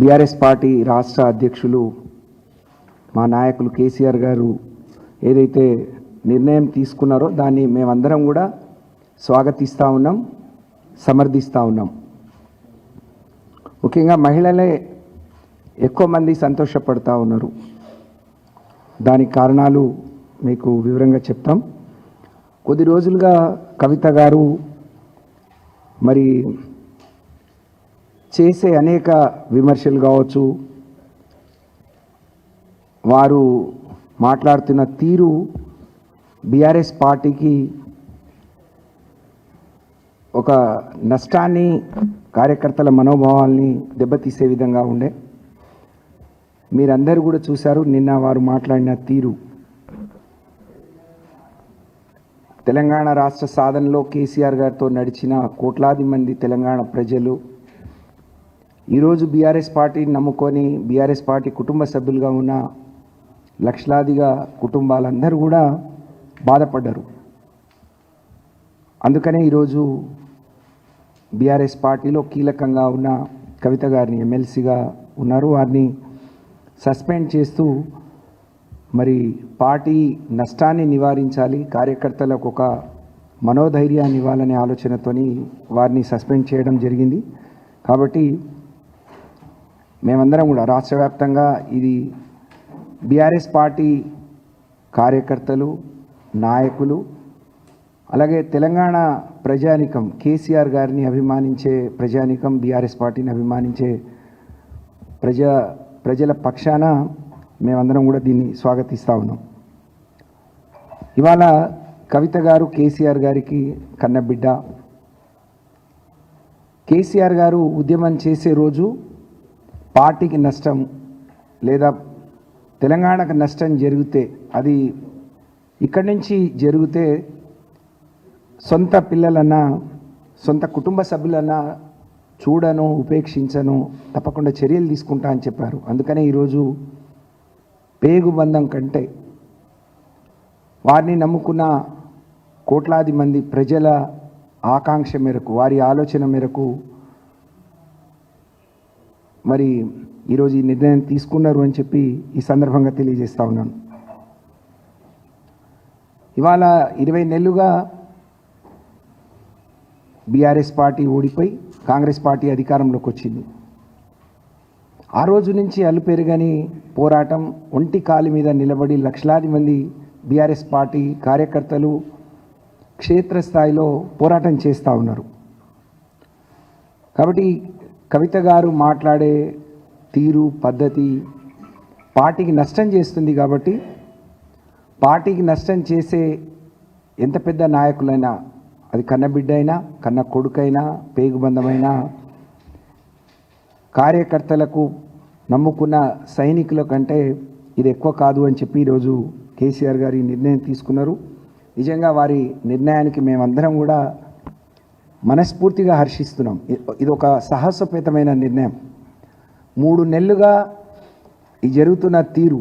BRS party రాష్ట్ర అధ్యక్షులు మా నాయకులు కేసీఆర్ గారు ఏదైతే నిర్ణయం తీసుకున్నారో దాన్ని మేమందరం కూడా స్వాగతిస్తూ ఉన్నాం సమర్థిస్తూ ఉన్నాం. ముఖ్యంగా మహిళలే ఎక్కువ మంది సంతోషపడుతూ ఉన్నారు. దానికి కారణాలు మీకు వివరంగా చెప్తాం. కొద్ది రోజులుగా కవిత గారు మరి చేసే అనేక విమర్శలు కావచ్చు వారు మాట్లాడుతున్న తీరు బీఆర్ఎస్ పార్టీకి ఒక నష్టాన్ని కార్యకర్తల మనోభావాల్ని దెబ్బతీసే విధంగా ఉండే. మీరందరూ కూడా చూశారు నిన్న వారు మాట్లాడిన తీరు. తెలంగాణ రాష్ట్ర సాధనలో కేసీఆర్ గారితో నడిచిన కోట్లాది మంది తెలంగాణ ప్రజలు ఈరోజు బీఆర్ఎస్ పార్టీని నమ్ముకొని బీఆర్ఎస్ పార్టీ కుటుంబ సభ్యులుగా ఉన్న లక్షలాదిగా కుటుంబాలందరూ కూడా బాధపడ్డారు. అందుకనే ఈరోజు బీఆర్ఎస్ పార్టీలో కీలకంగా ఉన్న కవిత గారిని ఎమ్మెల్సీగా ఉన్నారు. వారిని సస్పెండ్ చేస్తూ మరి పార్టీ నష్టాన్ని నివారించాలి కార్యకర్తలకు ఒక మనోధైర్యాన్ని ఇవ్వాలనే ఆలోచనతోని వారిని సస్పెండ్ చేయడం జరిగింది. కాబట్టి మేమందరం కూడా రాష్ట్ర వ్యాప్తంగా ఇది బీఆర్ఎస్ పార్టీ కార్యకర్తలు నాయకులు అలాగే తెలంగాణ ప్రజానికం కేసీఆర్ గారిని అభిమానించే ప్రజానికం బీఆర్ఎస్ పార్టీని అభిమానించే ప్రజా ప్రజల పక్షాన మేమందరం కూడా దీన్ని స్వాగతిస్తూ ఉన్నాం. ఇవాళ కవిత గారు కేసీఆర్ గారికి కన్నబిడ్డ. కేసీఆర్ గారు ఉద్యమం చేసే రోజు పార్టీకి నష్టం లేదా తెలంగాణకు నష్టం జరిగితే అది ఇక్కడి నుంచి జరిగితే సొంత పిల్లలన్నా సొంత కుటుంబ సభ్యులన్నా చూడను ఉపేక్షించను తప్పకుండా చర్యలు తీసుకుంటా అని చెప్పారు. అందుకనే ఈరోజు పేగు బంధం కంటే వారిని నమ్ముకున్న కోట్లాది మంది ప్రజల ఆకాంక్ష మేరకు వారి ఆలోచన మేరకు మరి ఈరోజు ఈ నిర్ణయం తీసుకున్నారు అని చెప్పి ఈ సందర్భంగా తెలియజేస్తా ఉన్నాను. ఇవాళ ఇరవై నెలలుగా బీఆర్ఎస్ పార్టీ ఓడిపోయి కాంగ్రెస్ పార్టీ అధికారంలోకి వచ్చింది. ఆ రోజు నుంచి అలుపెరుగని పోరాటం ఒంటి కాలి మీద నిలబడి లక్షలాది మంది బీఆర్ఎస్ పార్టీ కార్యకర్తలు క్షేత్రస్థాయిలో పోరాటం చేస్తూ ఉన్నారు. కాబట్టి కవిత గారు మాట్లాడే తీరు పద్ధతి పార్టీకి నష్టం చేస్తుంది కాబట్టి పార్టీకి నష్టం చేసే ఎంత పెద్ద నాయకులైనా అది కన్నబిడ్డ అయినా కన్న కొడుకైనా పేగుబంధమైనా కార్యకర్తలకు నమ్ముకున్న సైనికుల కంటే ఇది ఎక్కువ కాదు అని చెప్పి ఈరోజు కేసీఆర్ గారి నిర్ణయం తీసుకున్నారు. నిజంగా వారి నిర్ణయానికి మేమందరం కూడా మనస్ఫూర్తిగా హర్షిస్తున్నాం. ఇది ఒక సాహసోపేతమైన నిర్ణయం. మూడు నెలలుగా ఈ జరుగుతున్న తీరు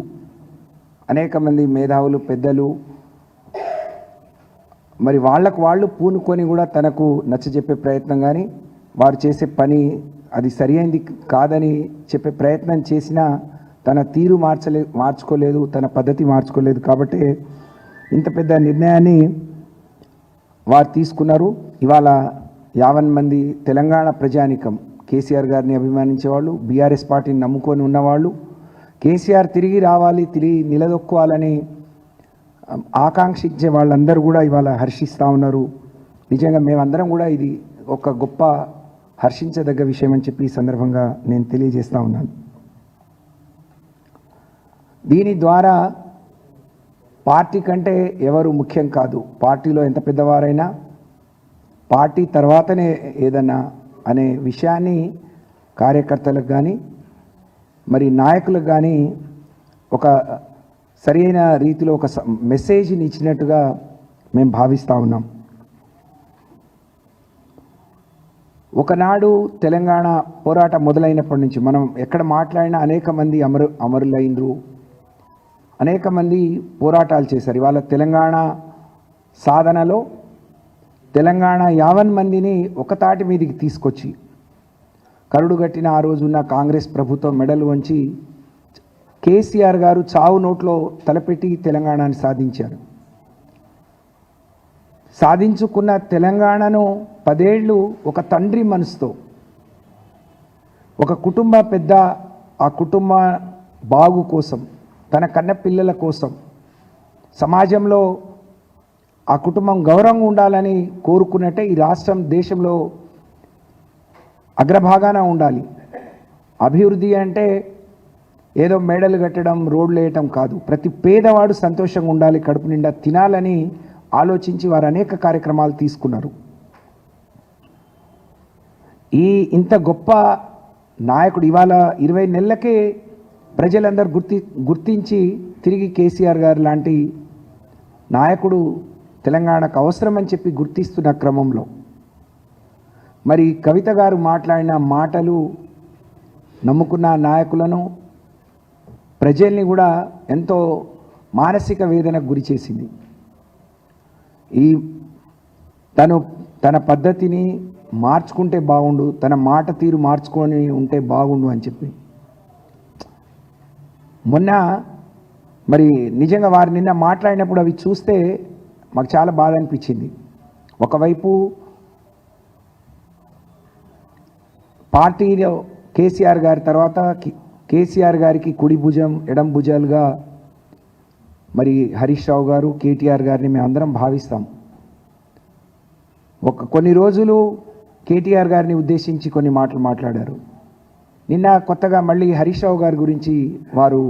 అనేక మంది మేధావులు పెద్దలు మరి వాళ్ళకు వాళ్ళు పూనుకొని కూడా తనకు నచ్చజెప్పే ప్రయత్నం కానీ వారు చేసే పని అది సరి అయింది కాదని చెప్పే ప్రయత్నం చేసినా తన తీరు మార్చలే మార్చుకోలేదు తన పద్ధతి మార్చుకోలేదు కాబట్టి ఇంత పెద్ద నిర్ణయాన్ని వారు తీసుకున్నారు. ఇవాళ యావన్ మంది తెలంగాణ ప్రజానికం. కేసీఆర్ గారిని అభిమానించేవాళ్ళు బీఆర్ఎస్ పార్టీని నమ్ముకొని ఉన్నవాళ్ళు కేసీఆర్ తిరిగి రావాలి తిరిగి నిలదొక్కాలని ఆకాంక్షించే వాళ్ళందరూ కూడా ఇవాళ హర్షిస్తూ ఉన్నారు. నిజంగా మేమందరం కూడా ఇది ఒక గొప్ప హర్షించదగ్గ విషయం అని చెప్పి ఈ సందర్భంగా నేను తెలియజేస్తూ ఉన్నాను. దీని ద్వారా పార్టీ కంటే ఎవరు ముఖ్యం కాదు. పార్టీలో ఎంత పెద్దవారైనా పార్టీ తర్వాతనే ఏదన్నా అనే విషయాన్ని కార్యకర్తలకు కానీ మరి నాయకులకు కానీ ఒక సరైన రీతిలో ఒక స- మెసేజ్ని ఇచ్చినట్టుగా మేము భావిస్తూ ఉన్నాం. ఒకనాడు తెలంగాణ పోరాటం మొదలైనప్పటి నుంచి మనం ఎక్కడ మాట్లాడినా అనేక మంది అమరు అమరులైనరు అనేక మంది పోరాటాలు చేశారు. ఇవాళ తెలంగాణ సాధనలో తెలంగాణ యావన్ మందిని ఒక తాటి మీదకి తీసుకొచ్చి కరుడుగట్టిన ఆ రోజున్న కాంగ్రెస్ ప్రభుత్వం మెడలు వంచి కేసీఆర్ గారు చావు నోట్లో తలపెట్టి తెలంగాణని సాధించారు. సాధించుకున్న తెలంగాణను పదేళ్ళు ఒక తండ్రి మనసుతో ఒక కుటుంబ పెద్ద ఆ కుటుంబ బాగు కోసం తన కన్న పిల్లల కోసం సమాజంలో ఆ కుటుంబం గౌరవంగా ఉండాలని కోరుకున్నట్టే ఈ రాష్ట్రం దేశంలో అగ్రభాగాన ఉండాలి. అభివృద్ధి అంటే ఏదో మేడలు కట్టడం రోడ్లు వేయటం కాదు. ప్రతి పేదవాడు సంతోషంగా ఉండాలి కడుపు నిండా తినాలని ఆలోచించి వారు అనేక కార్యక్రమాలు తీసుకున్నారు. ఈ ఇంత గొప్ప నాయకుడు ఇవాళ ఇరవై నెలలకే ప్రజలందరూ గుర్తి గుర్తించి తిరిగి కేసీఆర్ గారు లాంటి నాయకుడు తెలంగాణకు అవసరమని చెప్పి గుర్తిస్తున్న క్రమంలో. మరి కవిత గారు మాట్లాడిన మాటలు నమ్ముకున్న నాయకులను ప్రజల్ని కూడా ఎంతో మానసిక వేదనకు గురి చేసింది. ఈ తను తన పద్ధతిని మార్చుకుంటే బాగుండు తన మాట తీరు మార్చుకొని ఉంటే బాగుండు అని చెప్పి. మొన్న మరి నిజంగా వారు నిన్న మాట్లాడినప్పుడు అవి చూస్తే మాకు చాలా బాధ అనిపించింది. ఒకవైపు పార్టీలో కేసీఆర్ గారి తర్వాత కేసీఆర్ గారికి కుడి భుజం ఎడం భుజాలుగా మరి హరీష్ రావు గారు కేటీఆర్ గారిని మేము అందరం భావిస్తాం. ఒక కొన్ని రోజులు కేటీఆర్ గారిని ఉద్దేశించి కొన్ని మాటలు మాట్లాడారు. నిన్న కొత్తగా మళ్ళీ హరీష్ రావు గారి గురించి వారు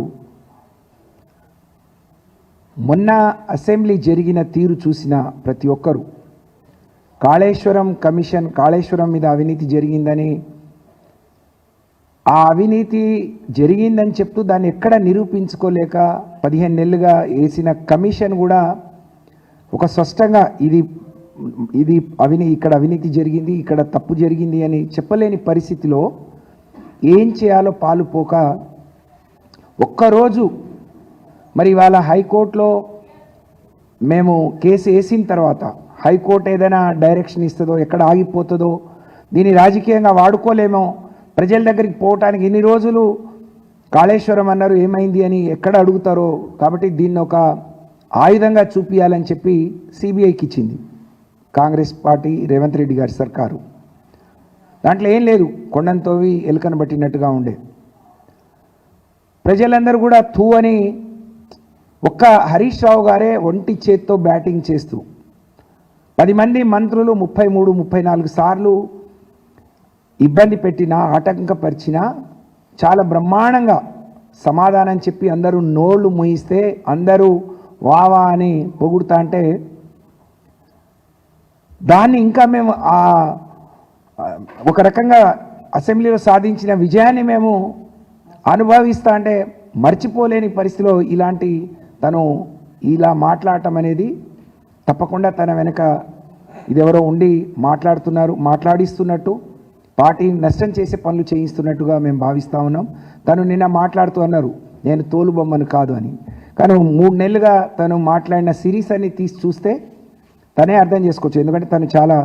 మొన్న అసెంబ్లీ జరిగిన తీరు చూసిన ప్రతి ఒక్కరూ కాళేశ్వరం కమిషన్ కాళేశ్వరం మీద అవినీతి జరిగిందని ఆ అవినీతి జరిగిందని చెప్తూ దాన్ని ఎక్కడ నిరూపించుకోలేక పదిహేను నెలలుగా వేసిన కమిషన్ కూడా ఒక స్పష్టంగా ఇది ఇది అవినీ ఇక్కడ అవినీతి జరిగింది ఇక్కడ తప్పు జరిగింది అని చెప్పలేని పరిస్థితిలో ఏం చేయాలో పాలుపోక ఒక్కరోజు మరి ఇవాళ హైకోర్టులో మేము కేసు వేసిన తర్వాత హైకోర్టు ఏదైనా డైరెక్షన్ ఇస్తుందో ఎక్కడ ఆగిపోతుందో దీన్ని రాజకీయంగా వాడుకోలేమో ప్రజల దగ్గరికి పోవటానికి ఇన్ని రోజులు కాళేశ్వరం అన్నారు ఏమైంది అని ఎక్కడ అడుగుతారో కాబట్టి దీన్ని ఒక ఆయుధంగా చూపించాలని చెప్పి సిబిఐకి ఇచ్చింది కాంగ్రెస్ పార్టీ రేవంత్ రెడ్డి గారి సర్కారు. దాంట్లో ఏం లేదు కొండంతోవి ఎలుకను పట్టినట్టుగా ఉండే. ప్రజలందరూ కూడా తూ అని ఒక్క హరీష్ రావు గారే ఒంటి చేత్తో బ్యాటింగ్ చేస్తూ పది మంది మంత్రులు ముప్పై మూడు ముప్పై నాలుగు సార్లు ఇబ్బంది పెట్టినా ఆటంకపరిచినా చాలా బ్రహ్మాండంగా సమాధానం చెప్పి అందరూ నోళ్ళు మూయిస్తే అందరూ వావా అని పొగుడుతా అంటే దాన్ని ఇంకా మేము ఆ ఒక రకంగా అసెంబ్లీలో సాధించిన విజయాన్ని మేము అనుభవిస్తా అంటే మర్చిపోలేని పరిస్థితిలో ఇలాంటి తను ఇలా మాట్లాడటం అనేది తప్పకుండా తన వెనక ఇదెవరో ఉండి మాట్లాడుతున్నారు మాట్లాడిస్తున్నట్టు పార్టీ నష్టం చేసే పనులు చేయిస్తున్నట్టుగా మేము భావిస్తూ ఉన్నాం. తను నిన్న మాట్లాడుతూ అన్నారు నేను తోలుబొమ్మను కాదు అని. కానీ మూడు నెలలుగా తను మాట్లాడిన సిరీస్ అన్ని తీసి చూస్తే తనే అర్థం చేసుకోవచ్చు. ఎందుకంటే తను చాలా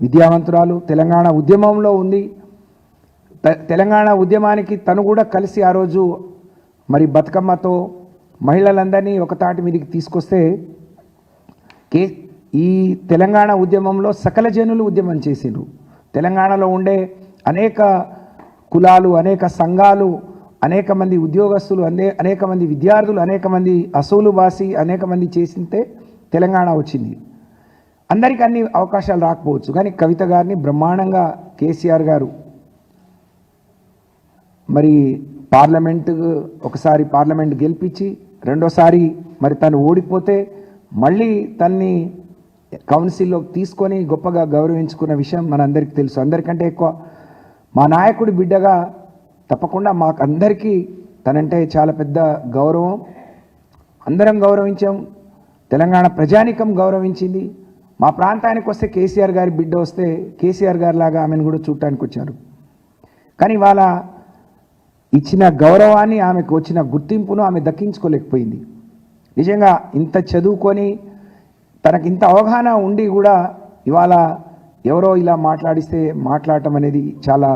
విద్యావంతురాలు తెలంగాణ ఉద్యమంలో ఉంది. తెలంగాణ ఉద్యమానికి తను కూడా కలిసి ఆ రోజు మరి బతుకమ్మతో మహిళలందరినీ ఒక తాటి మీదకి తీసుకొస్తే కే ఈ తెలంగాణ ఉద్యమంలో సకల జనులు ఉద్యమం చేసిండ్రు. తెలంగాణలో ఉండే అనేక కులాలు అనేక సంఘాలు అనేక మంది ఉద్యోగస్తులు అనే అనేక మంది విద్యార్థులు అనేక మంది అసూలు బాసి అనేక మంది చేసింటే తెలంగాణ వచ్చింది. అందరికీ అన్ని అవకాశాలు రాకపోవచ్చు. కానీ కవిత గారిని బ్రహ్మాండంగా కేసీఆర్ గారు మరి పార్లమెంటు ఒకసారి పార్లమెంట్ గెలిపించి రెండోసారి మరి తను ఓడిపోతే మళ్ళీ తన్ని కౌన్సిల్లోకి తీసుకొని గొప్పగా గౌరవించుకున్న విషయం మనందరికీ తెలుసు. అందరికంటే ఎక్కువ మా నాయకుడి బిడ్డగా తప్పకుండా మాకు అందరికీ తనంటే చాలా పెద్ద గౌరవం. అందరం గౌరవించాం. తెలంగాణ ప్రజానికం గౌరవించింది. మా ప్రాంతానికి వస్తే కేసీఆర్ గారి బిడ్డ వస్తే కేసీఆర్ గారి లాగా ఆమెను కూడా చూడటానికి వచ్చారు. కానీ వాళ్ళ ఇచ్చిన గౌరవాన్ని ఆమెకు వచ్చిన గుర్తింపును ఆమె దక్కించుకోలేకపోయింది. నిజంగా ఇంత చదువుకొని తనకి ఇంత అవగాహన ఉండి కూడా ఇవాళ ఎవరో ఇలా మాట్లాడిస్తే మాట్లాడటం అనేది చాలా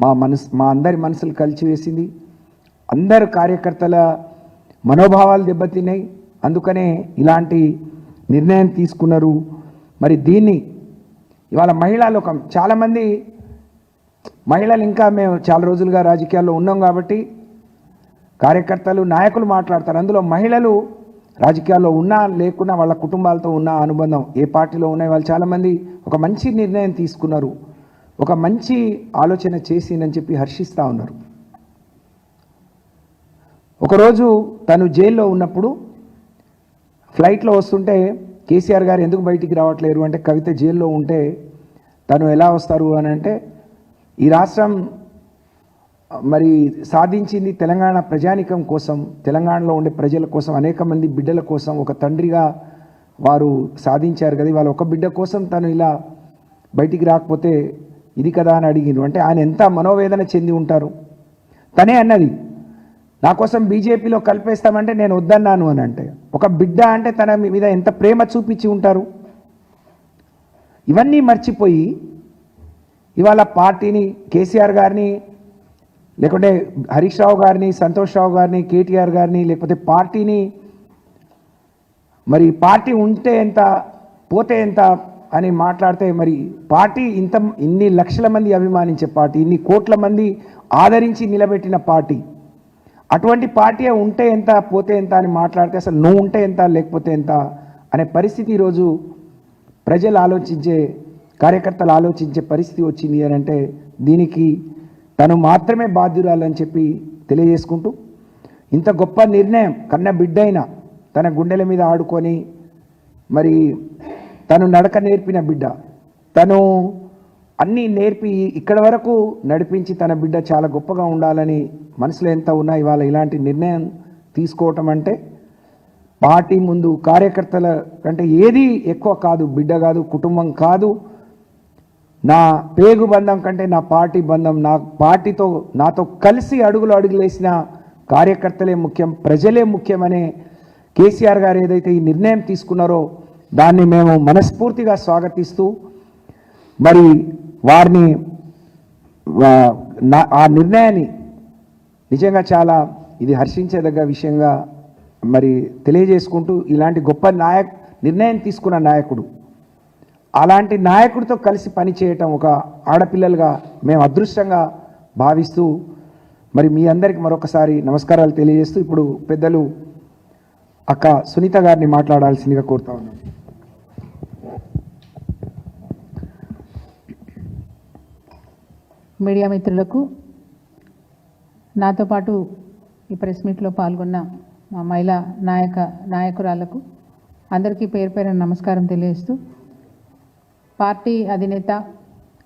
మా మనసు మా అందరి మనసులు కలిచివేసింది. అందరు కార్యకర్తల మనోభావాలు దెబ్బతిన్నాయి. అందుకనే ఇలాంటి నిర్ణయం తీసుకున్నారు. మరి దీన్ని ఇవాళ మహిళా లోకం చాలామంది మహిళలు ఇంకా మేము చాలా రోజులుగా రాజకీయాల్లో ఉన్నాం కాబట్టి కార్యకర్తలు నాయకులు మాట్లాడతారు. అందులో మహిళలు రాజకీయాల్లో ఉన్నా లేకున్నా వాళ్ళ కుటుంబాలతో ఉన్న అనుబంధం ఏ పార్టీలో ఉన్నాయి వాళ్ళు చాలామంది ఒక మంచి నిర్ణయం తీసుకున్నారు. ఒక మంచి ఆలోచన చేసిందని చెప్పి హర్షిస్తూ ఉన్నారు. ఒకరోజు తను జైల్లో ఉన్నప్పుడు ఫ్లైట్లో వస్తుంటే కేసీఆర్ గారు ఎందుకు బయటికి రావట్లేరు అంటే కవిత జైల్లో ఉంటే తను ఎలా వస్తారు అని అంటే ఈ రాష్ట్రం మరి సాధించింది తెలంగాణ ప్రజానికం కోసం తెలంగాణలో ఉండే ప్రజల కోసం అనేక మంది బిడ్డల కోసం ఒక తండ్రిగా వారు సాధించారు కదా. ఇవాళ ఒక బిడ్డ కోసం తను ఇలా బయటికి రాకపోతే ఇది కదా అని అడిగిండ్రు. అంటే ఆయన ఎంత మనోవేదన చెంది ఉంటారు? తనే అన్నది నా కోసం బీజేపీలో కలిపేస్తామంటే నేను వద్దన్నాను అని అంటే ఒక బిడ్డ అంటే తన మీద ఎంత ప్రేమ చూపించి ఉంటారు? ఇవన్నీ మర్చిపోయి ఇవాళ పార్టీని కేసీఆర్ గారిని లేకుంటే హరీష్ రావు గారిని సంతోష్ రావు గారిని కేటీఆర్ గారిని లేకపోతే పార్టీని మరి పార్టీ ఉంటే ఎంత పోతే ఎంత అని మాట్లాడితే మరి పార్టీ ఇంత ఇన్ని లక్షల మంది అభిమానించే పార్టీ ఇన్ని కోట్ల మంది ఆదరించి నిలబెట్టిన పార్టీ అటువంటి పార్టీ ఉంటే ఎంత పోతే ఎంత అని మాట్లాడితే అసలు నువ్వు ఉంటే ఎంత లేకపోతే ఎంత అనే పరిస్థితి ఈరోజు ప్రజలు ఆలోచించే కార్యకర్తలు ఆలోచించే పరిస్థితి వచ్చింది అని అంటే దీనికి తను మాత్రమే బాధ్యురాలని చెప్పి తెలియజేసుకుంటూ ఇంత గొప్ప నిర్ణయం కన్న బిడ్డైన తన గుండెల మీద ఆడుకొని మరి తను నడక నేర్పిన బిడ్డ. తను అన్నీ నేర్పి ఇక్కడ వరకు నడిపించి తన బిడ్డ చాలా గొప్పగా ఉండాలని మనసులో ఎంత ఉన్నా ఇవాళ ఇలాంటి నిర్ణయం తీసుకోవటం అంటే పార్టీ ముందు కార్యకర్తల కంటే ఏది ఎక్కువ కాదు బిడ్డ కాదు కుటుంబం కాదు నా పేగు బంధం కంటే నా పార్టీ బంధం నా పార్టీతో నాతో కలిసి అడుగులు అడుగులేసిన కార్యకర్తలే ముఖ్యం ప్రజలే ముఖ్యమనే కేసీఆర్ గారు ఏదైతే ఈ నిర్ణయం తీసుకున్నారో దాన్ని మేము మనస్ఫూర్తిగా స్వాగతిస్తూ మరి వారిని నా- ఆ నిర్ణయాన్ని నిజంగా చాలా ఇది హర్షించేదగ్గ విషయంగా మరి తెలియజేసుకుంటూ ఇలాంటి గొప్ప నాయక్ నిర్ణయం తీసుకున్న నాయకుడు అలాంటి నాయకుడితో కలిసి పనిచేయటం ఒక ఆడపిల్లలుగా మేము అదృష్టంగా భావిస్తూ మరి మీ అందరికి మరొకసారి నమస్కారాలు తెలియజేస్తూ ఇప్పుడు పెద్దలు అక్క సునీత గారిని మాట్లాడాల్సిందిగా కోరుతా ఉన్నాను మీడియా మిత్రులకు నాతో పాటు ఈ ప్రెస్ మీట్లో పాల్గొన్న మా మహిళా నాయక నాయకురాలకు అందరికీ పేరు పేరున నమస్కారం తెలియజేస్తూ పార్టీ అధినేత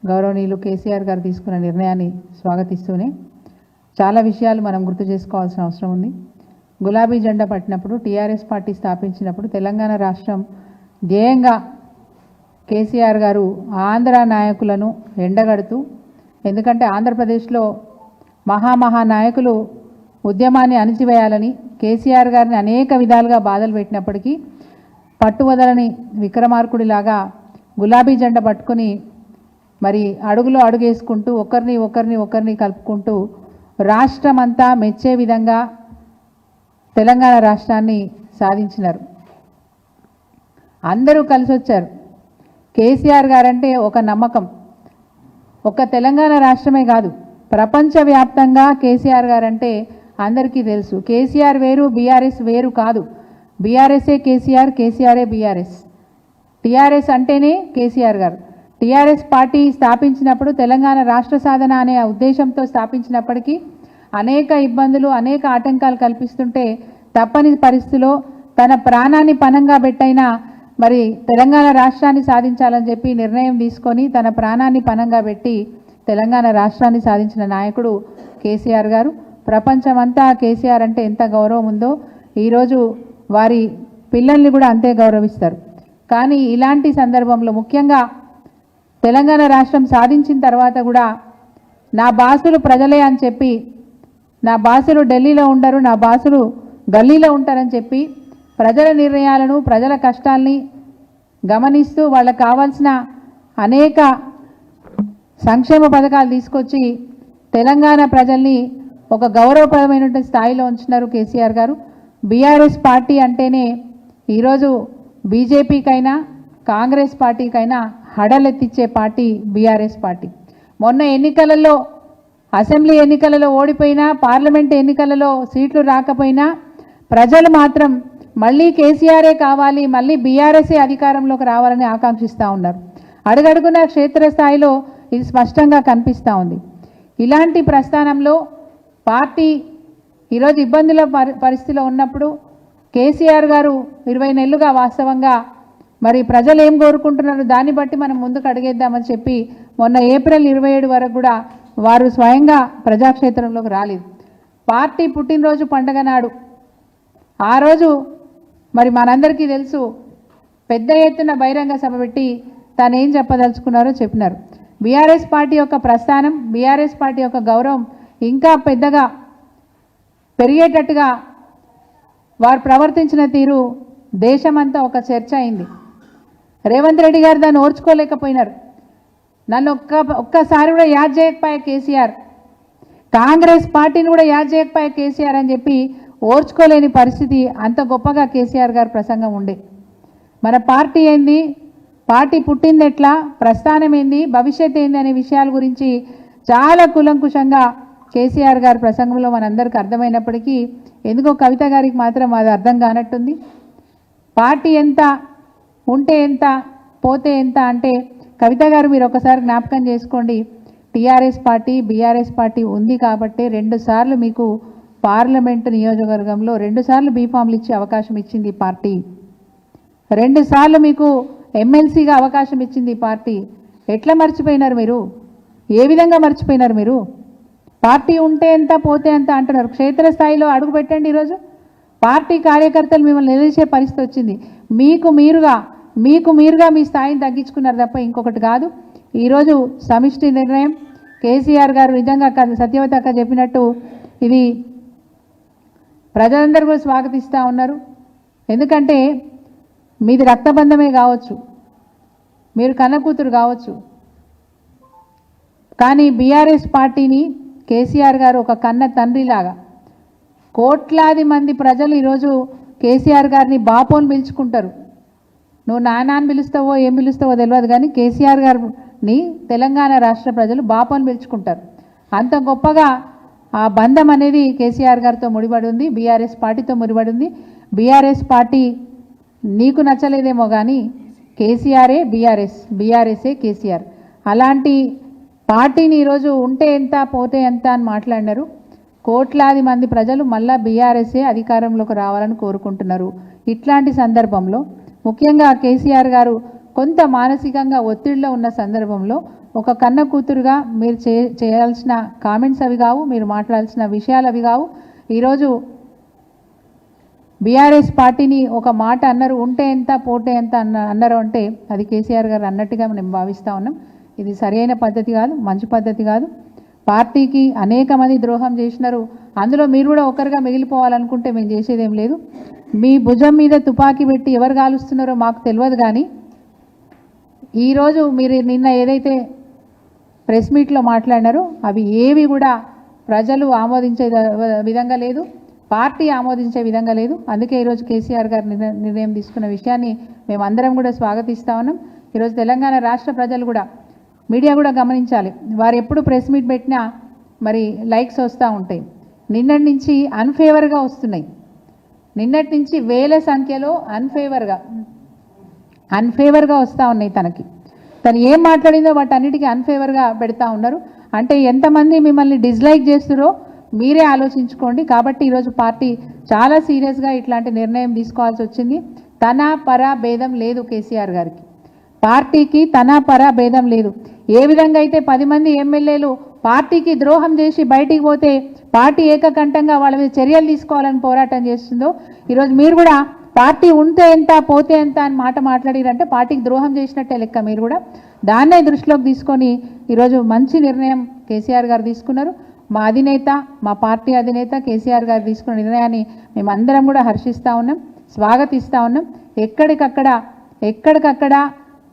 గౌరవనీయులు కేసీఆర్ గారు తీసుకున్న నిర్ణయాన్ని స్వాగతిస్తూనే చాలా విషయాలు మనం గుర్తు చేసుకోవాల్సిన అవసరం ఉంది. గులాబీ జెండా పట్టినప్పుడు టీఆర్ఎస్ పార్టీ స్థాపించినప్పుడు తెలంగాణ రాష్ట్రం ధ్యేయంగా కేసీఆర్ గారు ఆంధ్ర నాయకులను ఎండగడుతూ ఎందుకంటే ఆంధ్రప్రదేశ్లో మహామహా నాయకులు ఉద్యమాన్ని అణిచివేయాలని కేసీఆర్ గారిని అనేక విధాలుగా బాధలు పెట్టినప్పటికీ పట్టువదలని విక్రమార్కుడిలాగా గులాబీ జెండా పట్టుకుని మరి అడుగులో అడుగేసుకుంటూ ఒకరిని ఒకరిని ఒకరిని కలుపుకుంటూ రాష్ట్రం అంతా మెచ్చే విధంగా తెలంగాణ రాష్ట్రాన్ని సాధించినారు. అందరూ కలిసి వచ్చారు కేసీఆర్ గారంటే ఒక నమ్మకం. ఒక్క తెలంగాణ రాష్ట్రమే కాదు ప్రపంచవ్యాప్తంగా కేసీఆర్ గారంటే అందరికీ తెలుసు. కేసీఆర్ వేరు బీఆర్ఎస్ వేరు కాదు. బీఆర్ఎస్ఏ కేసీఆర్ కేసీఆర్ఏ బీఆర్ఎస్. టీఆర్ఎస్ అంటేనే కేసీఆర్ గారు. టీఆర్ఎస్ పార్టీ స్థాపించినప్పుడు తెలంగాణ రాష్ట్ర సాధన అనే ఉద్దేశంతో స్థాపించినప్పటికీ అనేక ఇబ్బందులు అనేక ఆటంకాలు కల్పిస్తుంటే తప్పని పరిస్థితిలో తన ప్రాణాన్ని పణంగా పెట్టైనా మరి తెలంగాణ రాష్ట్రాన్ని సాధించాలని చెప్పి నిర్ణయం తీసుకొని తన ప్రాణాన్ని పణంగా పెట్టి తెలంగాణ రాష్ట్రాన్ని సాధించిన నాయకుడు కేసీఆర్ గారు. ప్రపంచమంతా కేసీఆర్ అంటే ఎంత గౌరవం ఉందో ఈరోజు వారి పిల్లల్ని కూడా అంతే గౌరవిస్తారు. కానీ ఇలాంటి సందర్భంలో ముఖ్యంగా తెలంగాణ రాష్ట్రం సాధించిన తర్వాత కూడా నా బాసులు ప్రజలే అని చెప్పి నా బాసులు ఢిల్లీలో ఉండరు నా బాసులు గల్లీలో ఉంటారని చెప్పి ప్రజల నిర్ణయాలను ప్రజల కష్టాల్ని గమనిస్తూ వాళ్ళకు కావాల్సిన అనేక సంక్షేమ పథకాలు తీసుకొచ్చి తెలంగాణ ప్రజల్ని ఒక గౌరవప్రదమైనటువంటి స్థాయిలో ఉంచున్నారు కేసీఆర్ గారు. బీఆర్ఎస్ పార్టీ అంటేనే ఈరోజు బీజేపీకైనా కాంగ్రెస్ పార్టీకైనా హడలెత్తిచ్చే పార్టీ బీఆర్ఎస్ పార్టీ. మొన్న ఎన్నికలలో అసెంబ్లీ ఎన్నికలలో ఓడిపోయినా పార్లమెంట్ ఎన్నికలలో సీట్లు రాకపోయినా ప్రజలు మాత్రం మళ్ళీ కేసీఆరే కావాలి మళ్ళీ బీఆర్ఎస్ఏ అధికారంలోకి రావాలని ఆకాంక్షిస్తూ ఉన్నారు. అడుగడుగున క్షేత్రస్థాయిలో ఇది స్పష్టంగా కనిపిస్తూ ఉంది. ఇలాంటి ప్రస్థానంలో పార్టీ ఈరోజు ఇబ్బందుల పరి పరిస్థితిలో ఉన్నప్పుడు కేసీఆర్ గారు ఇరవై నెలలుగా వాస్తవంగా మరి ప్రజలు ఏం కోరుకుంటున్నారు దాన్ని బట్టి మనం ముందుకు అడిగేద్దామని చెప్పి మొన్న ఏప్రిల్ ఇరవై ఏడు వరకు కూడా వారు స్వయంగా ప్రజాక్షేత్రంలోకి రాలేదు. పార్టీ పుట్టినరోజు పండగ నాడు ఆ రోజు మరి మనందరికీ తెలుసు పెద్ద ఎత్తున బహిరంగ సభ పెట్టి తాను ఏం చెప్పదలుచుకున్నారో చెప్పినారు. బీఆర్ఎస్ పార్టీ యొక్క ప్రస్థానం బీఆర్ఎస్ పార్టీ యొక్క గౌరవం ఇంకా పెద్దగా పెరిగేటట్టుగా వారు ప్రవర్తించిన తీరు దేశమంతా ఒక చర్చ అయింది. రేవంత్ రెడ్డి గారు దాన్ని ఓర్చుకోలేకపోయినారు. నన్ను ఒక్క ఒక్కసారి కూడా యాద్ చేయకపోయా కేసీఆర్ కాంగ్రెస్ పార్టీని కూడా యాద్ చేయకపోయా కేసీఆర్ అని చెప్పి ఓర్చుకోలేని పరిస్థితి అంత గొప్పగా కేసీఆర్ గారి ప్రసంగం ఉండే. మన పార్టీ ఏంది? పార్టీ పుట్టింది ఎట్లా ప్రస్థానం ఏంది? భవిష్యత్ ఏంది? అనే విషయాల గురించి చాలా కులంకుశంగా కేసీఆర్ గారి ప్రసంగంలో మనందరికీ అర్థమైనప్పటికీ ఎందుకో కవిత గారికి మాత్రం అది అర్థం కానట్టుంది. పార్టీ ఎంత ఉంటే ఎంత పోతే ఎంత అంటే కవిత గారు మీరు ఒకసారి జ్ఞాపకం చేసుకోండి. టీఆర్ఎస్ పార్టీ బీఆర్ఎస్ పార్టీ ఉంది కాబట్టి రెండుసార్లు మీకు పార్లమెంటు నియోజకవర్గంలో రెండుసార్లు బీఫామ్లు ఇచ్చే అవకాశం ఇచ్చింది పార్టీ. రెండుసార్లు మీకు ఎమ్మెల్సీగా అవకాశం ఇచ్చింది పార్టీ. ఎట్లా మర్చిపోయినారు మీరు? ఏ విధంగా మర్చిపోయినారు మీరు? పార్టీ ఉంటే ఎంత పోతే ఎంత అంటున్నారు. క్షేత్రస్థాయిలో అడుగు పెట్టండి ఈరోజు. పార్టీ కార్యకర్తలు మిమ్మల్ని నిలిచే పరిస్థితి వచ్చింది. మీకు మీరుగా మీకు మీరుగా మీ స్థాయిని తగ్గించుకున్నారు తప్ప ఇంకొకటి కాదు. ఈరోజు సమిష్టి నిర్ణయం. కేసీఆర్ గారు నిజంగా అక్క సత్యవతి అక్క చెప్పినట్టు ఇది ప్రజలందరూ కూడా స్వాగతిస్తూ ఉన్నారు. ఎందుకంటే మీది రక్తబంధమే కావచ్చు. మీరు కన్నకూతురు కావచ్చు. కానీ బీఆర్ఎస్ పార్టీని కేసీఆర్ గారు ఒక కన్న తండ్రిలాగా. కోట్లాది మంది ప్రజలు ఈరోజు కేసీఆర్ గారిని బాపోని పిలుచుకుంటారు. నువ్వు నాన్న అని పిలుస్తావో ఏం పిలుస్తావో తెలియదు కానీ కేసీఆర్ గారిని తెలంగాణ రాష్ట్ర ప్రజలు బాపోని పిలుచుకుంటారు. అంత గొప్పగా ఆ బంధం అనేది కేసీఆర్ గారితో ముడిపడి ఉంది బీఆర్ఎస్ పార్టీతో ముడిపడి ఉంది. బీఆర్ఎస్ పార్టీ నీకు నచ్చలేదేమో కానీ కేసీఆరే బీఆర్ఎస్ బీఆర్ఎస్ఏ కేసీఆర్. అలాంటి పార్టీని ఈరోజు ఉంటే ఎంత పోతే ఎంత అని మాట్లాడినారు. కోట్లాది మంది ప్రజలు మళ్ళా బీఆర్ఎస్ఏ అధికారంలోకి రావాలని కోరుకుంటున్నారు. ఇట్లాంటి సందర్భంలో ముఖ్యంగా కేసీఆర్ గారు కొంత మానసికంగా ఒత్తిడిలో ఉన్న సందర్భంలో ఒక కన్న కూతురుగా మీరు చే చేయాల్సిన కామెంట్స్ అవి కావు మీరు మాట్లాడాల్సిన విషయాలు అవి కావు. ఈరోజు బీఆర్ఎస్ పార్టీని ఒక మాట అన్నారు ఉంటే ఎంత పోతే ఎంత అన్న అన్నారు అంటే అది కేసీఆర్ గారు అన్నట్టుగా మేము భావిస్తూ ఉన్నాం. ఇది సరైన పద్ధతి కాదు మంచి పద్ధతి కాదు. పార్టీకి అనేక మంది ద్రోహం చేసినారు. అందులో మీరు కూడా ఒకరిగా మిగిలిపోవాలనుకుంటే మేము చేసేదేం లేదు. మీ భుజం మీద తుపాకీ పెట్టి ఎవరు కాలుస్తున్నారో మాకు తెలియదు కానీ ఈరోజు మీరు నిన్న ఏదైతే ప్రెస్ మీట్లో మాట్లాడినారో అవి ఏవి కూడా ప్రజలు ఆమోదించే విధంగా లేదు. పార్టీ ఆమోదించే విధంగా లేదు. అందుకే ఈరోజు కేసీఆర్ గారు నిర్ణయం తీసుకున్న విషయాన్ని మేమందరం కూడా స్వాగతిస్తా ఉన్నాం. ఈరోజు తెలంగాణ రాష్ట్ర ప్రజలు కూడా మీడియా కూడా గమనించాలి. వారు ఎప్పుడు ప్రెస్ మీట్ పెట్టినా మరి లైక్స్ వస్తూ ఉంటాయి. నిన్నటి నుంచి అన్ఫేవర్గా వస్తున్నాయి. నిన్నటి నుంచి వేల సంఖ్యలో అన్ఫేవర్గా అన్ఫేవర్గా వస్తూ ఉన్నాయి తనకి. తను ఏం మాట్లాడిందో వాటన్నిటికీ అన్ఫేవర్గా పెడతా ఉన్నారు. అంటే ఎంతమంది మిమ్మల్ని డిస్లైక్ చేస్తురో మీరే ఆలోచించుకోండి. కాబట్టి ఈరోజు పార్టీ చాలా సీరియస్గా ఇట్లాంటి నిర్ణయం తీసుకోవాల్సి వచ్చింది. తన పర భేదం లేదు కేసీఆర్ గారికి. పార్టీకి తన పర భేదం లేదు. ఏ విధంగా అయితే పది మంది ఎమ్మెల్యేలు పార్టీకి ద్రోహం చేసి బయటికి పోతే పార్టీ ఏకకంఠంగా వాళ్ళ మీద చర్యలు తీసుకోవాలని పోరాటం చేస్తుందో ఈరోజు మీరు కూడా పార్టీ ఉంటే ఎంత పోతే ఎంత అని మాట మాట్లాడిరంటే పార్టీకి ద్రోహం చేసినట్టే లెక్క మీరు కూడా. దాన్నే దృష్టిలోకి తీసుకొని ఈరోజు మంచి నిర్ణయం కేసీఆర్ గారు తీసుకున్నారు. మా అధినేత మా పార్టీ అధినేత కేసీఆర్ గారు తీసుకున్న నిర్ణయాన్ని మేమందరం కూడా హర్షిస్తూ ఉన్నాం స్వాగతిస్తూ ఉన్నాం. ఎక్కడికక్కడ ఎక్కడికక్కడ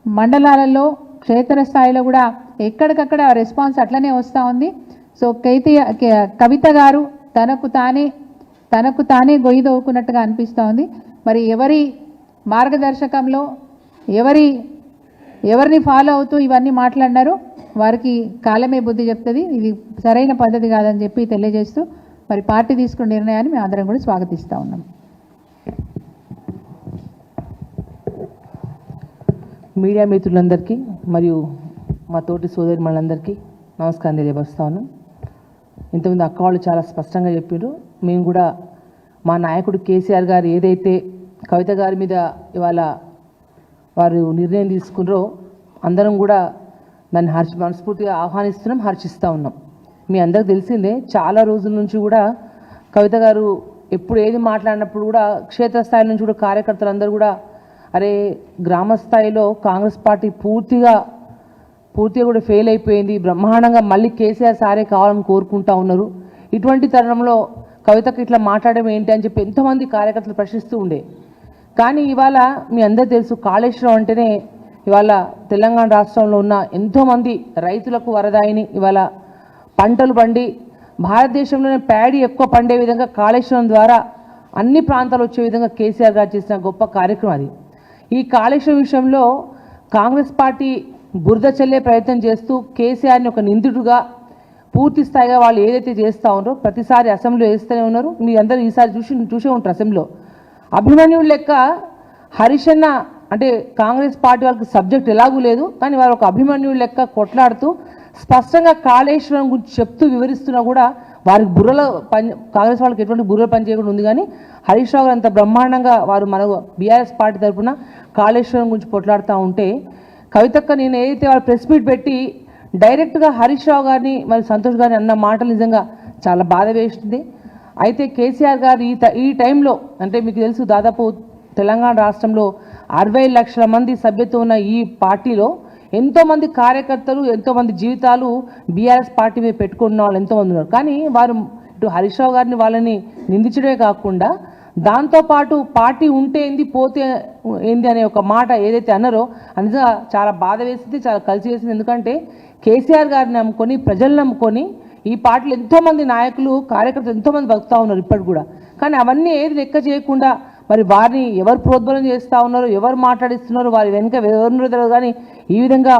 మండలాలలో క్షేత్రస్థాయిలో కూడా ఎక్కడికక్కడ రెస్పాన్స్ అట్లనే వస్తూ ఉంది. సో కైతే కే- కవిత గారు తనకు తానే తనకు తానే గొయ్యి దవ్వుకున్నట్టుగా అనిపిస్తోంది మరి ఎవరి మార్గదర్శకంలో ఎవరి ఎవరిని ఫాలో అవుతూ ఇవన్నీ మాట్లాడినారో వారికి కాలమే బుద్ధి చెప్తుంది. ఇది సరైన పద్ధతి కాదని చెప్పి తెలియజేస్తూ మరి పార్టీ తీసుకున్న నిర్ణయాన్ని మేము అందరం కూడా స్వాగతిస్తూ ఉన్నాం. మీడియా మిత్రులందరికీ మరియు మా తోటి సోదరి మనందరికీ నమస్కారం తెలియపరుస్తాను ఇంతకుముందు అక్క వాళ్ళు చాలా స్పష్టంగా చెప్పారు మేము కూడా మా నాయకుడు కేసీఆర్ గారు ఏదైతే కవిత గారి మీద ఇవాళ వారు నిర్ణయం తీసుకున్నారో అందరం కూడా దాన్ని హర్ష మనస్ఫూర్తిగా ఆహ్వానిస్తున్నాం హర్షిస్తూ ఉన్నాం. మీ అందరికి తెలిసిందే చాలా రోజుల నుంచి కూడా కవిత గారు ఎప్పుడు ఏది మాట్లాడినప్పుడు కూడా క్షేత్రస్థాయి నుంచి కూడా కార్యకర్తలందరూ కూడా అరే గ్రామ స్థాయిలో కాంగ్రెస్ పార్టీ పూర్తిగా పూర్తిగా కూడా ఫెయిల్ అయిపోయింది. బ్రహ్మాండంగా మళ్ళీ కేసీఆర్ సారే కావాలని కోరుకుంటా ఉన్నారు. ఇటువంటి తరుణంలో కవితకు ఇట్లా మాట్లాడడం ఏంటి అని చెప్పి ఎంతోమంది కార్యకర్తలు ప్రశ్నిస్తూ ఉండే. కానీ ఇవాళ మీ అందరు తెలుసు కాళేశ్వరం అంటేనే ఇవాళ తెలంగాణ రాష్ట్రంలో ఉన్న ఎంతోమంది రైతులకు వరదాయిని. ఇవాళ పంటలు పండి భారతదేశంలోనే ప్యాడీ ఎక్కువ పండే విధంగా కాళేశ్వరం ద్వారా అన్ని ప్రాంతాలు వచ్చే విధంగా కేసీఆర్ గారు చేసిన గొప్ప కార్యక్రమం అది. ఈ కాళేశ్వరం విషయంలో కాంగ్రెస్ పార్టీ బురద చల్లే ప్రయత్నం చేస్తూ కేసీఆర్ని ఒక నిందితుడుగా పూర్తి స్థాయిగా వాళ్ళు ఏదైతే చేస్తూ ఉన్నారో ప్రతిసారి అసెంబ్లీలో వేస్తూనే ఉన్నారు. మీరందరూ ఈసారి చూసి చూసే ఉంటారు అసెంబ్లీలో. అభిమన్యుడు లెక్క హరిషన్న అంటే కాంగ్రెస్ పార్టీ వాళ్ళకి సబ్జెక్ట్ ఎలాగూ లేదు. కానీ వారు ఒక అభిమన్యుడు లెక్క కొట్లాడుతూ స్పష్టంగా కాళేశ్వరం గురించి చెప్తూ వివరిస్తున్నా కూడా వారికి బుర్రలో పని కాంగ్రెస్ వాళ్ళకి ఎటువంటి బుర్రలు పని చేయకుండా ఉంది. కానీ హరీష్ రావు గారు అంత బ్రహ్మాండంగా వారు మన బీఆర్ఎస్ పార్టీ తరఫున కాళేశ్వరం గురించి పొట్లాడుతూ ఉంటే కవితక్క నేను ఏదైతే వాళ్ళు ప్రెస్ మీట్ పెట్టి డైరెక్ట్గా హరీష్ రావు గారిని మరి సంతోష్ గారిని అన్న మాటలు నిజంగా చాలా బాధ వేసింది. అయితే కేసీఆర్ గారు ఈ ఈ టైంలో అంటే మీకు తెలుసు దాదాపు తెలంగాణ రాష్ట్రంలో అరవై లక్షల మంది సభ్యత్వం ఉన్న ఈ పార్టీలో ఎంతోమంది కార్యకర్తలు ఎంతోమంది జీవితాలు బీఆర్ఎస్ పార్టీ మీద పెట్టుకున్న వాళ్ళు ఎంతోమంది ఉన్నారు. కానీ వారు ఇటు హరీష్ రావు గారిని వాళ్ళని నిందించడమే కాకుండా దాంతోపాటు పార్టీ ఉంటే ఏంది పోతే ఏంది అనే ఒక మాట ఏదైతే అన్నారో అందుగా చాలా బాధ వేసింది చాలా కలిసి వేసింది. ఎందుకంటే కేసీఆర్ గారిని నమ్ముకొని ప్రజలు నమ్ముకొని ఈ పార్టీలో ఎంతోమంది నాయకులు కార్యకర్తలు ఎంతోమంది బతుకుతూ ఉన్నారు ఇప్పటికి కూడా. కానీ అవన్నీ ఏది లెక్క చేయకుండా మరి వారిని ఎవరు ప్రోద్బలం చేస్తూ ఉన్నారో ఎవరు మాట్లాడిస్తున్నారో వారి వెనుక ఎవరున్నారో తెలియదు. కానీ ఈ విధంగా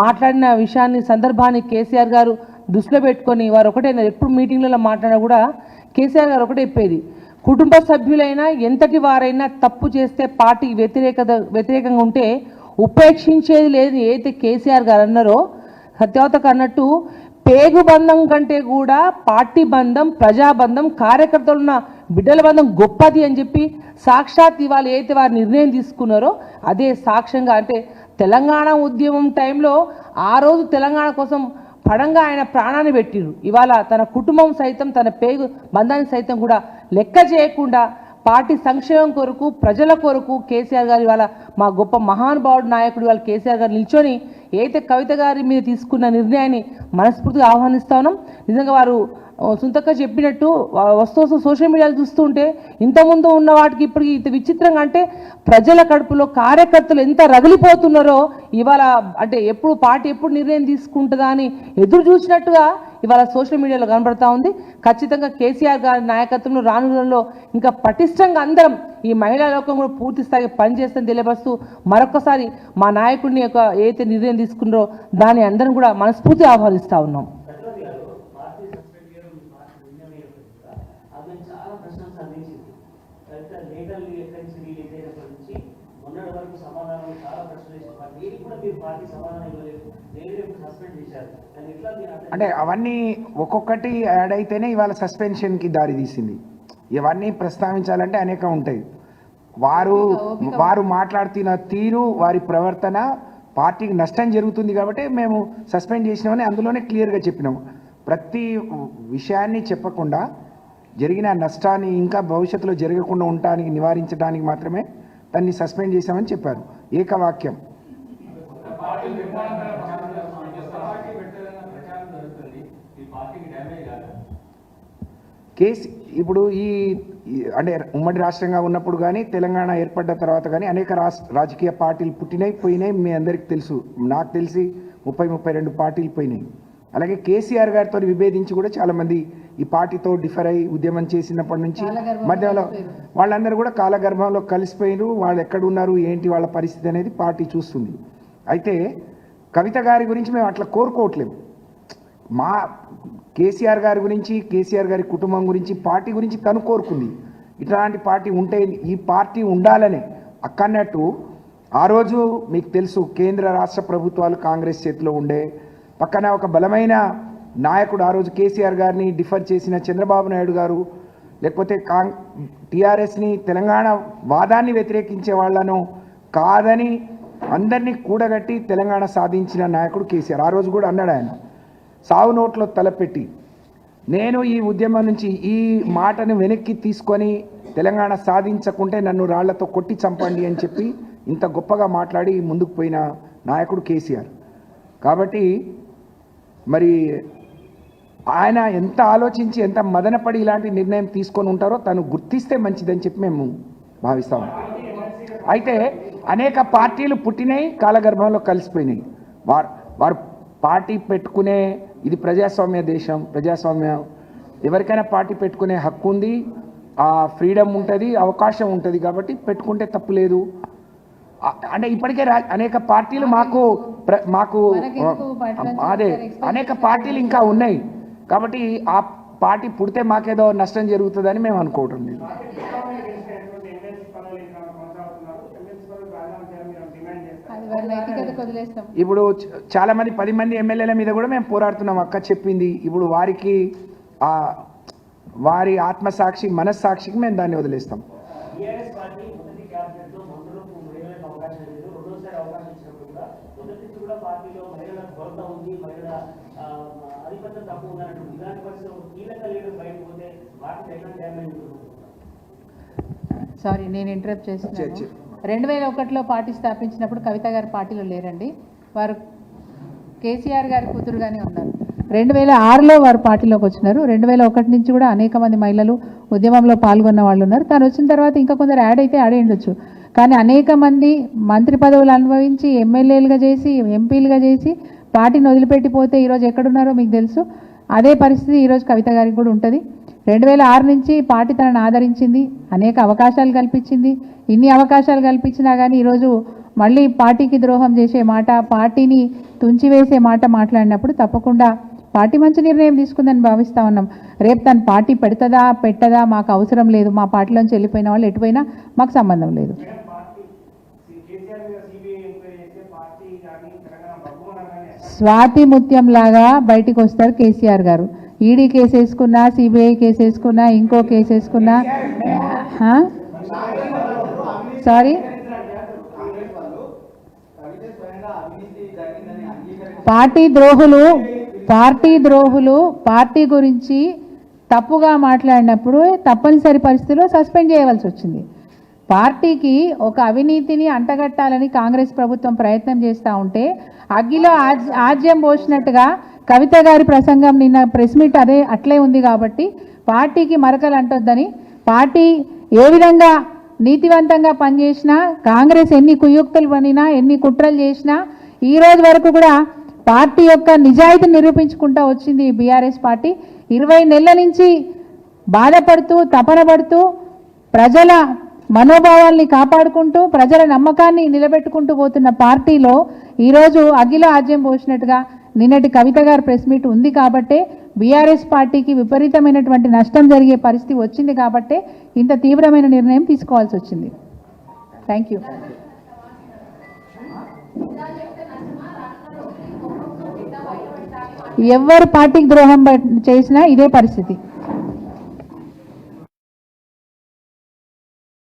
మాట్లాడిన విషయాన్ని సందర్భాన్ని కేసీఆర్ గారు దృష్టిలో పెట్టుకొని వారు ఒకటే ఎప్పుడు మీటింగ్లలో మాట్లాడినా కూడా కేసీఆర్ గారు ఒకటే చెప్పేది. కుటుంబ సభ్యులైనా ఎంతటి వారైనా తప్పు చేస్తే పార్టీ వ్యతిరేకత వ్యతిరేకంగా ఉంటే ఉపేక్షించేది లేదు. ఏదైతే కేసీఆర్ గారు అన్నారో సత్యవతకు అన్నట్టు పేగు బంధం కంటే కూడా పార్టీ బంధం ప్రజాబంధం కార్యకర్తలున్న బిడ్డల బంధం గొప్పది అని చెప్పి సాక్షాత్ ఇవాళ ఏదైతే వారు నిర్ణయం తీసుకున్నారో అదే సాక్ష్యంగా అంటే తెలంగాణ ఉద్యమం టైంలో ఆ రోజు తెలంగాణ కోసం పడంగా ఆయన ప్రాణాన్ని పెట్టిరు. ఇవాళ తన కుటుంబం సైతం తన పేగు బంధాన్ని సైతం కూడా లెక్క చేయకుండా పార్టీ సంక్షేమం కొరకు ప్రజల కొరకు కేసీఆర్ గారు ఇవాళ మా గొప్ప మహానుభావుడు నాయకుడు ఇవాళ కేసీఆర్ గారు నిల్చొని ఏదైతే కవిత గారి మీద తీసుకున్న నిర్ణయాన్ని మనస్ఫూర్తిగా ఆహ్వానిస్తా ఉన్నాం. నిజంగా వారు సుంతక్క చెప్పినట్టు వస్తూ సోషల్ మీడియాలో చూస్తుంటే ఇంతకుముందు ఉన్న వాటికి ఇప్పటికి ఇంత విచిత్రంగా అంటే ప్రజల కడుపులో కార్యకర్తలు ఎంత రగిలిపోతున్నారో ఇవాళ అంటే ఎప్పుడు పార్టీ ఎప్పుడు నిర్ణయం తీసుకుంటుందా అని ఎదురు చూసినట్టుగా ఇవాళ సోషల్ మీడియాలో కనబడతా ఉంది. ఖచ్చితంగా కేసీఆర్ గారి నాయకత్వంలో రాను ఇంకా పటిష్టంగా అందరం ఈ మహిళా లోకం కూడా పూర్తి స్థాయి పనిచేస్తుందని తెలియపరుస్తూ మరొకసారి మా నాయకుడిని యొక్క ఏదైతే నిర్ణయం తీసుకున్నారో దాన్ని అందరం కూడా మనస్ఫూర్తి ఆహ్వానిస్తూ ఉన్నాం ఆమె చాలా ప్రశ్నలు సంధించింది కవిత లీగల్ ఎక్కడి నుంచి రిలీజ్ అయినప్పటి నుంచి మొన్నటి వరకు సమాధానం చాలా ప్రశ్నలు ఇచ్చారు మరి దీనికి కూడా మీరు పార్టీ సమాధానం ఇవ్వలేదు నేను రేపు సస్పెండ్ చేశారు కానీ ఎట్లా మీరు అర్థం అంటే అవన్నీ ఒక్కొక్కటి యాడ్ అయితేనే ఇవాళ సస్పెన్షన్కి దారి తీసింది. ఇవన్నీ ప్రస్తావించాలంటే అనేక ఉంటాయి. వారు వారు మాట్లాడుతున్న తీరు వారి ప్రవర్తన పార్టీకి నష్టం జరుగుతుంది కాబట్టి మేము సస్పెండ్ చేసినామని అందులోనే క్లియర్గా చెప్పినాము. ప్రతి విషయాన్ని చెప్పకుండా జరిగిన నష్టాన్ని ఇంకా భవిష్యత్తులో జరగకుండా ఉండటానికి నివారించడానికి మాత్రమే దాన్ని సస్పెండ్ చేశామని చెప్పారు. ఏకవాక్యం. కేసు ఇప్పుడు ఈ అంటే ఉమ్మడి రాష్ట్రంగా ఉన్నప్పుడు కానీ తెలంగాణ ఏర్పడ్డ తర్వాత కానీ అనేక రాజకీయ పార్టీలు పుట్టినాయి పోయినాయి మీ అందరికీ తెలుసు. నాకు తెలిసి ముప్పై ముప్పై రెండు పార్టీలు పోయినాయి అలాగే కేసీఆర్ గారితో విభేదించి కూడా చాలామంది ఈ పార్టీతో డిఫర్ అయ్యి ఉద్యమం చేసినప్పటి నుంచి మధ్యలో. వాళ్ళందరూ కూడా కాలగర్భంలో కలిసిపోయినారు వాళ్ళు ఎక్కడున్నారు ఏంటి వాళ్ళ పరిస్థితి అనేది పార్టీ చూస్తుంది. అయితే కవిత గారి గురించి మేము అట్లా కోరుకోవట్లేము మా కేసీఆర్ గారి గురించి కేసీఆర్ గారి కుటుంబం గురించి పార్టీ గురించి తను కోరుకుంది. ఇట్లాంటి పార్టీ ఉంటే ఈ పార్టీ ఉండాలని అక్కన్నట్టు ఆ రోజు మీకు తెలుసు కేంద్ర రాష్ట్ర ప్రభుత్వాలు కాంగ్రెస్ చేతిలో ఉండే పక్కన ఒక బలమైన నాయకుడు ఆ రోజు కేసీఆర్ గారిని డిఫర్ చేసిన చంద్రబాబు నాయుడు గారు లేకపోతే కాంగ్ టీఆర్ఎస్ని తెలంగాణ వాదాన్ని వ్యతిరేకించే వాళ్ళను కాదని అందరినీ కూడగట్టి తెలంగాణ సాధించిన నాయకుడు కేసీఆర్. ఆ రోజు కూడా అన్నాడు ఆయన. సావు నోట్లో తలపెట్టి నేను ఈ ఉద్యమం నుంచి ఈ మాటను వెనక్కి తీసుకొని తెలంగాణ సాధించకుంటే నన్ను రాళ్ళతో కొట్టి చంపండి అని చెప్పి ఇంత గొప్పగా మాట్లాడి ముందుకు పోయిన నాయకుడు కేసీఆర్. కాబట్టి మరి ఆయన ఎంత ఆలోచించి ఎంత మదనపడి ఇలాంటి నిర్ణయం తీసుకొని ఉంటారో తను గుర్తిస్తే మంచిదని చెప్పి మేము భావిస్తాము అయితే అనేక పార్టీలు పుట్టినాయి కాలగర్భంలో కలిసిపోయినాయి. వారు వారు పార్టీ పెట్టుకునే ఇది ప్రజాస్వామ్య దేశం ప్రజాస్వామ్యం ఎవరికైనా పార్టీ పెట్టుకునే హక్కు ఉంది. ఆ ఫ్రీడమ్ ఉంటుంది అవకాశం ఉంటుంది కాబట్టి పెట్టుకుంటే తప్పు లేదు. అంటే ఇప్పటికే అనేక పార్టీలు మాకు మాకు అదే అనేక పార్టీలు ఇంకా ఉన్నాయి. కాబట్టి ఆ పార్టీ పుడితే మాకేదో నష్టం జరుగుతుందని మేము అనుకోవటం లేదు అది వారి నైతికతకు వదిలేస్తాం ఇప్పుడు చాలా మంది పది మంది ఎమ్మెల్యేల మీద కూడా మేము పోరాడుతున్నాం. అక్క చెప్పింది. ఇప్పుడు వారికి ఆ వారి ఆత్మసాక్షి మనస్సాక్షికి మేము దాన్ని వదిలేస్తాం టీఆర్ఎస్ పార్టీ మొదటి క్యాబినెట్లో మంత్రులకు మహిళలకు అవకాశం లేదు రెండోసారి అవకాశం ఇచ్చినప్పుడు కూడా మొదటి నుంచి కూడా పార్టీలో మహిళల కొరత ఉంది మహిళల ఆ, ఆధిపత్యం తక్కువ ఉందన్నట్టు ఇలాంటి పరిస్థితుల్లో కీలక లీడర్ బయటకు పోతే పార్టీ ఎట్లా డ్యామేజ్ ఉంటుంది సారీ నేను ఇంటరప్ట్ చేస్తున్నాను. రెండు వేల ఒకటిలో పార్టీ స్థాపించినప్పుడు కవిత గారు పార్టీలో లేరండి. వారు కేసీఆర్ గారి కూతురుగానే ఉన్నారు. రెండు వేల ఆరులో వారు పార్టీలోకి వచ్చినారు. రెండు వేల ఒకటి నుంచి కూడా అనేక మంది మహిళలు ఉద్యమంలో పాల్గొన్న వాళ్ళు ఉన్నారు. తను వచ్చిన తర్వాత ఇంకా కొందరు యాడ్ అయితే యాడ్ ఉండొచ్చు కానీ అనేక మంది మంత్రి పదవులు అనుభవించి ఎమ్మెల్యేలుగా చేసి ఎంపీలుగా చేసి పార్టీని వదిలిపెట్టిపోతే ఈరోజు ఎక్కడున్నారో మీకు తెలుసు. అదే పరిస్థితి ఈరోజు కవిత గారికి కూడా ఉంటుంది. రెండు వేల ఆరు నుంచి పార్టీ తనను ఆదరించింది. అనేక అవకాశాలు కల్పించింది. ఇన్ని అవకాశాలు కల్పించినా కానీ ఈరోజు మళ్ళీ పార్టీకి ద్రోహం చేసే మాట పార్టీని తుంచివేసే మాట మాట్లాడినప్పుడు తప్పకుండా పార్టీ మంచి నిర్ణయం తీసుకుందని భావిస్తా ఉన్నాం. రేపు తను పార్టీ పెడతదా పెట్టదా మాకు అవసరం లేదు. మా పార్టీలోంచి వెళ్ళిపోయిన వాళ్ళు ఎటుపోయినా మాకు సంబంధం లేదు. స్వాతి ముత్యం లాగా బయటికి వస్తారు కేసీఆర్ గారు. ఈడీ కేసు వేసుకున్నా సిబిఐ కేసు వేసుకున్నా ఇంకో కేసు వేసుకున్నా సారీ పార్టీ ద్రోహులు పార్టీ ద్రోహులు పార్టీ గురించి తప్పుగా మాట్లాడినప్పుడు తప్పనిసరి పరిస్థితిలో సస్పెండ్ చేయవలసి వచ్చింది. పార్టీకి ఒక అవినీతిని అంటగట్టాలని కాంగ్రెస్ ప్రభుత్వం ప్రయత్నం చేస్తూ ఉంటే అగ్గిలో ఆజ్- ఆజ్యం పోసినట్టుగా కవిత గారి ప్రసంగం నిన్న ప్రెస్ మీట్ అదే అట్లే ఉంది కాబట్టి పార్టీకి మరకలు అంటొద్దని పార్టీ ఏ విధంగా నీతివంతంగా పనిచేసినా కాంగ్రెస్ ఎన్ని కుయుక్తులు పనినా ఎన్ని కుట్రలు చేసినా ఈ రోజు వరకు కూడా పార్టీ యొక్క నిజాయితీ నిరూపించుకుంటూ వచ్చింది బీఆర్ఎస్ పార్టీ. ఇరవై నెలల నుంచి బాధపడుతూ తపన పడుతూ ప్రజల మనోభావాల్ని కాపాడుకుంటూ ప్రజల నమ్మకాన్ని నిలబెట్టుకుంటూ పోతున్న పార్టీలో ఈరోజు అఖిల ఆజ్యం పోసినట్టుగా నిన్నటి కవిత గారి ప్రెస్ మీట్ ఉంది కాబట్టే బీఆర్ఎస్ పార్టీకి విపరీతమైనటువంటి నష్టం జరిగే పరిస్థితి వచ్చింది కాబట్టే ఇంత తీవ్రమైన నిర్ణయం తీసుకోవాల్సి వచ్చింది. థ్యాంక్ యూ ఎవరు పార్టీకి ద్రోహం చేసినా ఇదే పరిస్థితి.